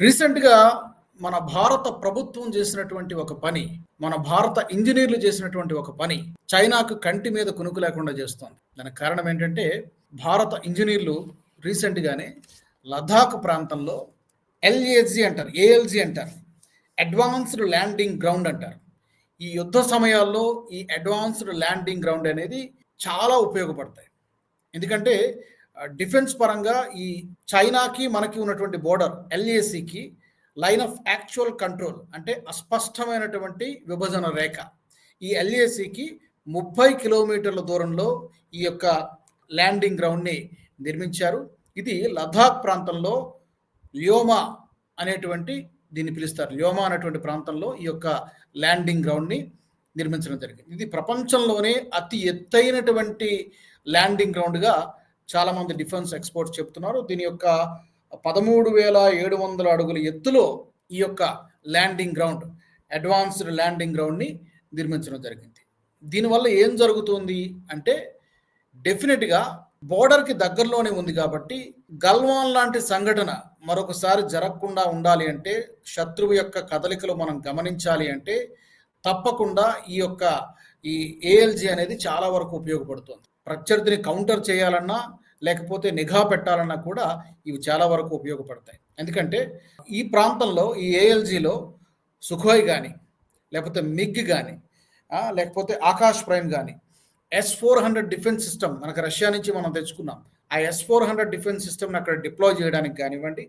రీసెంట్గా మన భారత ప్రభుత్వం చేసినటువంటి ఒక పని మన భారత ఇంజనీర్లు చేసినటువంటి ఒక పని చైనాకు కంటి మీద కునుకు లేకుండా చేస్తోంది. దానికి కారణం ఏంటంటే భారత ఇంజనీర్లు రీసెంట్గానే లదాఖ్ ప్రాంతంలో ఎల్ఏజీ అంటారు ఏఎల్జీ అంటారు అడ్వాన్స్డ్ ల్యాండింగ్ గ్రౌండ్ అంటారు. ఈ యుద్ధ సమయాల్లో ఈ అడ్వాన్స్డ్ ల్యాండింగ్ గ్రౌండ్ అనేది చాలా ఉపయోగపడతాయి. ఎందుకంటే డిఫెన్స్ పరంగా ఈ చైనాకి మనకి ఉన్నటువంటి బోర్డర్ ఎల్ఏసికి లైన్ ఆఫ్ యాక్చువల్ కంట్రోల్ అంటే అస్పష్టమైనటువంటి విభజన రేఖ. ఈ ఎల్ఏసికి ముప్పై కిలోమీటర్ల దూరంలో ఈ యొక్క ల్యాండింగ్ గ్రౌండ్ని నిర్మించారు. ఇది లదాఖ్ ప్రాంతంలో ల్యోమా అనేటువంటి దీన్ని పిలుస్తారు. ల్యోమా అనేటువంటి ప్రాంతంలో ఈ యొక్క ల్యాండింగ్ గ్రౌండ్ని నిర్మించడం జరిగింది. ఇది ప్రపంచంలోనే అతి ఎత్తైనటువంటి ల్యాండింగ్ గ్రౌండ్గా చాలామంది డిఫెన్స్ ఎక్స్పర్ట్స్ చెప్తున్నారు. దీని యొక్క పదమూడు వేల ఏడు వందల అడుగుల ఎత్తులో ఈ యొక్క ల్యాండింగ్ గ్రౌండ్ అడ్వాన్స్డ్ ల్యాండింగ్ గ్రౌండ్ని నిర్మించడం జరిగింది. దీనివల్ల ఏం జరుగుతుంది అంటే డెఫినెట్గా బోర్డర్కి దగ్గరలోనే ఉంది కాబట్టి గల్వాన్ లాంటి సంఘటన మరొకసారి జరగకుండా ఉండాలి అంటే శత్రువు యొక్క కదలికలు మనం గమనించాలి అంటే తప్పకుండా ఈ యొక్క ఈ ఏఎల్జీ అనేది చాలా వరకు ఉపయోగపడుతుంది. ప్రత్యర్థిని కౌంటర్ చేయాలన్నా లేకపోతే నిఘా పెట్టాలన్నా కూడా ఇవి చాలా వరకు ఉపయోగపడతాయి. ఎందుకంటే ఈ ప్రాంతంలో ఈ ఏఎల్జీలో సుఖోయ్ కానీ లేకపోతే మిగ్ కానీ లేకపోతే ఆకాష్ ప్రైమ్ కానీ S four hundred defence system మనకు రష్యా నుంచి మనం తెచ్చుకున్నాం. ఆ ఎస్ ఫోర్ హండ్రెడ్ డిఫెన్స్ సిస్టమ్ని అక్కడ డిప్లాయ్ చేయడానికి కానివ్వండి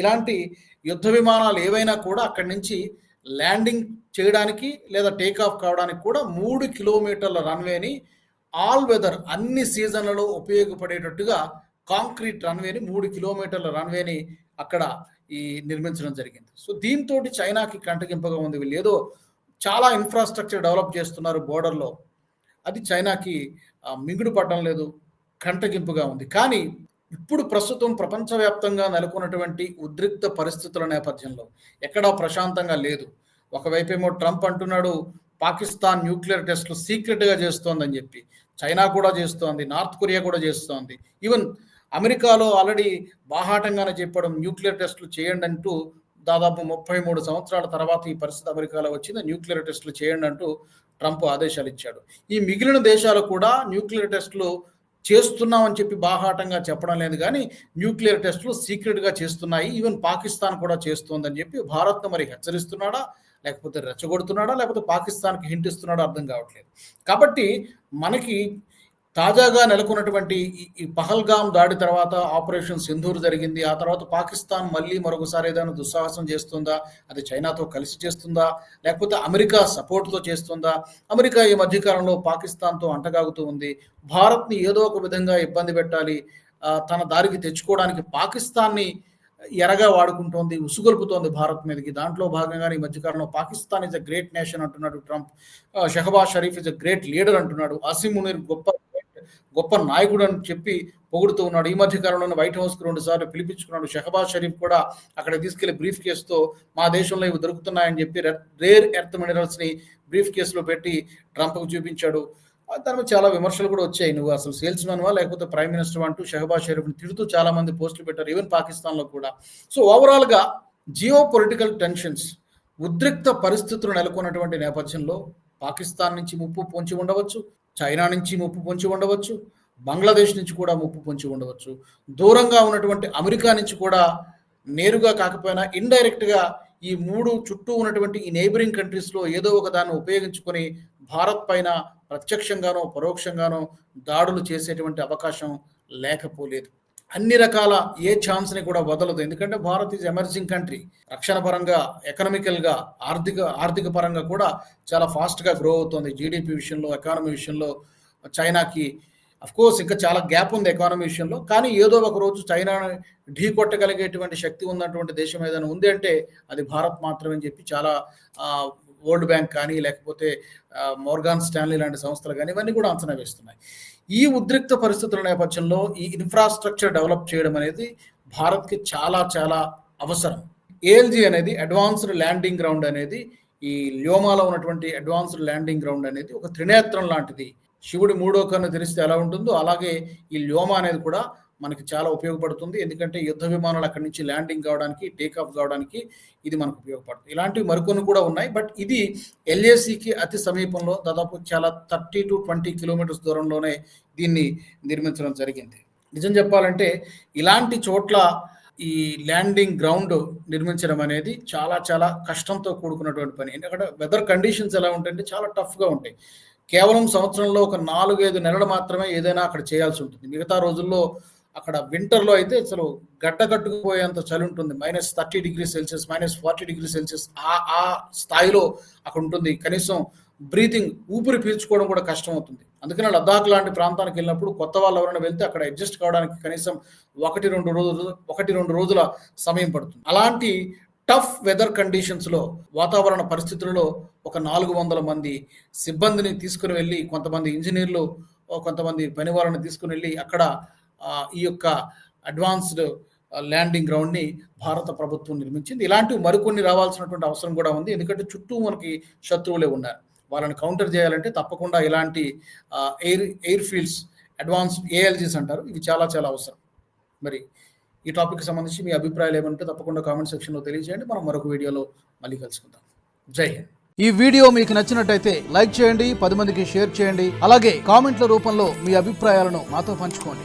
ఇలాంటి యుద్ధ విమానాలు ఏవైనా కూడా అక్కడి నుంచి ల్యాండింగ్ చేయడానికి లేదా టేక్ ఆఫ్ కావడానికి కూడా మూడు కిలోమీటర్ల రన్వేని ఆల్ వెదర్ అన్ని సీజన్లలో ఉపయోగపడేటట్టుగా కాంక్రీట్ రన్వేని మూడు కిలోమీటర్ల రన్వేని అక్కడ ఈ నిర్మించడం జరిగింది. సో దీంతో చైనాకి కంటగింపగా ఉంది వీళ్ళు. ఏదో చాలా ఇన్ఫ్రాస్ట్రక్చర్ డెవలప్ చేస్తున్నారు బోర్డర్లో అది చైనాకి మింగుడు పడడం లేదు కంటగింపుగా ఉంది. కానీ ఇప్పుడు ప్రస్తుతం ప్రపంచవ్యాప్తంగా నెలకొన్నటువంటి ఉద్రిక్త పరిస్థితుల నేపథ్యంలో ఎక్కడా ప్రశాంతంగా లేదు. ఒకవైపేమో ట్రంప్ అంటున్నాడు పాకిస్తాన్ న్యూక్లియర్ టెస్ట్లు సీక్రెట్గా చేస్తోందని చెప్పి. చైనా కూడా చేస్తోంది నార్త్ కొరియా కూడా చేస్తోంది. ఈవెన్ అమెరికాలో ఆల్రెడీ బాహాటంగానే చెప్పడం న్యూక్లియర్ టెస్టులు చేయండి అంటూ దాదాపు ముప్పై మూడు సంవత్సరాల తర్వాత ఈ పరిస్థితి అమెరికాలో వచ్చింది న్యూక్లియర్ టెస్టులు చేయండి అంటూ ట్రంప్ ఆదేశాలు ఇచ్చాడు. ఈ మిగిలిన దేశాలు కూడా న్యూక్లియర్ టెస్టులు చేస్తున్నామని చెప్పి బాహాటంగా చెప్పడం లేదు కానీ న్యూక్లియర్ టెస్టులు సీక్రెట్గా చేస్తున్నాయి. ఈవెన్ పాకిస్తాన్ కూడా చేస్తోందని చెప్పి భారత్ను మరి హెచ్చరిస్తున్నాడా లేకపోతే రెచ్చగొడుతున్నాడా లేకపోతే పాకిస్తాన్కి హింట్ ఇస్తున్నాడా అర్థం కావట్లేదు. కాబట్టి మనకి తాజాగా నెలకొన్నటువంటి ఈ పహల్గామ్ దాడి తర్వాత ఆపరేషన్ సింధూర్ జరిగింది. ఆ తర్వాత పాకిస్తాన్ మళ్ళీ మరొకసారి ఏదైనా దుస్సాహసం చేస్తుందా? అది చైనాతో కలిసి చేస్తుందా? లేకపోతే అమెరికా సపోర్ట్తో చేస్తుందా? అమెరికా ఈ మధ్యకాలంలో పాకిస్తాన్తో అంటగాగుతూ ఉంది. భారత్ని ఏదో ఒక విధంగా ఇబ్బంది పెట్టాలి. తన దారికి తెచ్చుకోవడానికి పాకిస్తాన్ని ఎరగా వాడుకుంటోంది ఉసుగొల్పుతోంది భారత్ మీదకి. దాంట్లో భాగంగానే ఈ మధ్యకాలంలో Pakistan is a great nation అంటున్నాడు Trump. Shahbaz Sharif is a great leader అంటున్నాడు. అసీం మునీర్ గొప్ప గొప్ప నాయకుడు అని చెప్పి పొగుడుతూ ఉన్నాడు. ఈ మధ్య కాలంలోనే వైట్ హౌస్కి రెండు సార్లు పిలిపించుకున్నాడు. షహబాజ్ షరీఫ్ కూడా అక్కడ తీసుకెళ్ళి బ్రీఫ్ కేసుతో మా దేశంలో ఇవి దొరుకుతున్నాయని చెప్పి రేర్ ఎర్త్ మినరల్స్ని బ్రీఫ్ కేసులో పెట్టి ట్రంప్కు చూపించాడు. దాని మీద చాలా విమర్శలు కూడా వచ్చాయి. నువ్వు అసలు సేల్స్ మ్యాన్వా లేకపోతే ప్రైమ్ మినిస్టర్ అంటూ షహబాజ్ షరీఫ్ని తిడుతూ చాలా మంది పోస్టులు పెట్టారు. ఈవెన్ పాకిస్తాన్లో కూడా. సో ఓవరాల్గా జియో పొలిటికల్ టెన్షన్స్ ఉద్రిక్త పరిస్థితులు నెలకొన్నటువంటి నేపథ్యంలో పాకిస్తాన్ నుంచి ముప్పు పొంచి ఉండవచ్చు. చైనా నుంచి ముప్పు పొంచి ఉండవచ్చు బంగ్లాదేశ్ నుంచి కూడా ముప్పు పొంచి ఉండవచ్చు. దూరంగా ఉన్నటువంటి అమెరికా నుంచి కూడా నేరుగా కాకపోయినా ఇండైరెక్ట్గా ఈ మూడు చుట్టూ ఉన్నటువంటి ఈ నేబరింగ్ కంట్రీస్లో ఏదో ఒక దాన్ని ఉపయోగించుకొని భారత్ పైన ప్రత్యక్షంగానో పరోక్షంగానో దాడులు చేసేటువంటి అవకాశం లేకపోలేదు. అన్ని రకాల ఏ ఛాన్స్ని కూడా వదలదు. ఎందుకంటే భారత్ ఈజ్ ఎమర్జింగ్ కంట్రీ రక్షణ పరంగా ఎకనామికల్గా ఆర్థిక ఆర్థిక పరంగా కూడా చాలా ఫాస్ట్గా గ్రో అవుతుంది. జీడిపి విషయంలో ఎకానమీ విషయంలో చైనాకి. కోర్స్ ఇంకా చాలా గ్యాప్ ఉంది ఎకానమీ విషయంలో. కానీ ఏదో ఒక రోజు చైనా ఢీ కొట్టగలిగేటువంటి శక్తి ఉన్నటువంటి దేశం ఏదైనా ఉంది అంటే అది భారత్ మాత్రమే అని చెప్పి చాలా వరల్డ్ బ్యాంక్ కానీ లేకపోతే మోర్గాన్ స్టాన్లీ లాంటి సంస్థలు కానీ ఇవన్నీ కూడా అంచనా వేస్తున్నాయి. ఈ ఉద్రిక్త పరిస్థితుల నేపథ్యంలో ఈ ఇన్ఫ్రాస్ట్రక్చర్ డెవలప్ చేయడం అనేది భారత్కి చాలా చాలా అవసరం. ఏఎల్జీ అనేది అడ్వాన్స్డ్ ల్యాండింగ్ గ్రౌండ్ అనేది ఈ ల్యోమాలో ఉన్నటువంటి అడ్వాన్స్డ్ ల్యాండింగ్ గ్రౌండ్ అనేది ఒక త్రినేత్రం లాంటిది. శివుడి మూడో కన్ను తెరిస్తే ఎలా ఉంటుందో అలాగే ఈ ల్యోమ అనేది కూడా మనకి చాలా ఉపయోగపడుతుంది. ఎందుకంటే యుద్ధ విమానాలు అక్కడి నుంచి ల్యాండింగ్ కావడానికి టేక్ ఆఫ్ కావడానికి ఇది మనకు ఉపయోగపడుతుంది. ఇలాంటివి మరికొన్ని కూడా ఉన్నాయి. బట్ ఇది ఎల్ఏసికి అతి సమీపంలో దాదాపు చాలా థర్టీ టు ట్వంటీ కిలోమీటర్స్ దూరంలోనే దీన్ని నిర్మించడం జరిగింది. నిజం చెప్పాలంటే ఇలాంటి చోట్ల ఈ ల్యాండింగ్ గ్రౌండ్ నిర్మించడం అనేది చాలా చాలా కష్టంతో కూడుకున్నటువంటి పని. ఎందుకంటే వెదర్ కండిషన్స్ ఎలా ఉంటాయంటే చాలా టఫ్గా ఉంటాయి. కేవలం సంవత్సరంలో ఒక నాలుగైదు నెలలు మాత్రమే ఏదైనా అక్కడ చేయాల్సి ఉంటుంది. మిగతా రోజుల్లో అక్కడ వింటర్లో అయితే అసలు గడ్డ కట్టుకుపోయేంత చలి ఉంటుంది. Minus thirty degree Celsius minus forty degree Celsius ఆ ఆ స్థాయిలో అక్కడ ఉంటుంది. కనీసం బ్రీతింగ్ ఊపిరి పీల్చుకోవడం కూడా కష్టం అవుతుంది అందుకనే లద్దాఖ్ లాంటి ప్రాంతానికి వెళ్ళినప్పుడు కొత్త వాళ్ళు ఎవరైనా వెళ్తే అక్కడ అడ్జస్ట్ కావడానికి కనీసం ఒకటి రెండు రోజులు ఒకటి రెండు రోజుల సమయం పడుతుంది. అలాంటి టఫ్ వెదర్ కండిషన్స్లో వాతావరణ పరిస్థితులలో ఒక నాలుగు వందల మంది సిబ్బందిని తీసుకుని వెళ్ళి కొంతమంది ఇంజనీర్లు కొంతమంది పని వాళ్ళని తీసుకుని వెళ్ళి అక్కడ ఈ యొక్క అడ్వాన్స్డ్ ల్యాండింగ్ గ్రౌండ్ని భారత ప్రభుత్వం నిర్మించింది. ఇలాంటివి మరికొన్ని రావాల్సినటువంటి అవసరం కూడా ఉంది. ఎందుకంటే చుట్టూ మనకి శత్రువులే ఉన్నారు. వాళ్ళని కౌంటర్ చేయాలంటే తప్పకుండా ఇలాంటి air air fields advanced ALGs అంటారు. ఇవి చాలా చాలా అవసరం. మరి ఈ టాపిక్ సంబంధించి మీ అభిప్రాయాలు ఏమంటే తప్పకుండా కామెంట్ సెక్షన్లో తెలియజేయండి. మనం మరొక వీడియోలో మళ్ళీ కలుసుకుందాం. జై హింద్. ఈ వీడియో మీకు నచ్చినట్టయితే లైక్ చేయండి పది మందికి షేర్ చేయండి. అలాగే కామెంట్ల రూపంలో మీ అభిప్రాయాలను మాతో పంచుకోండి.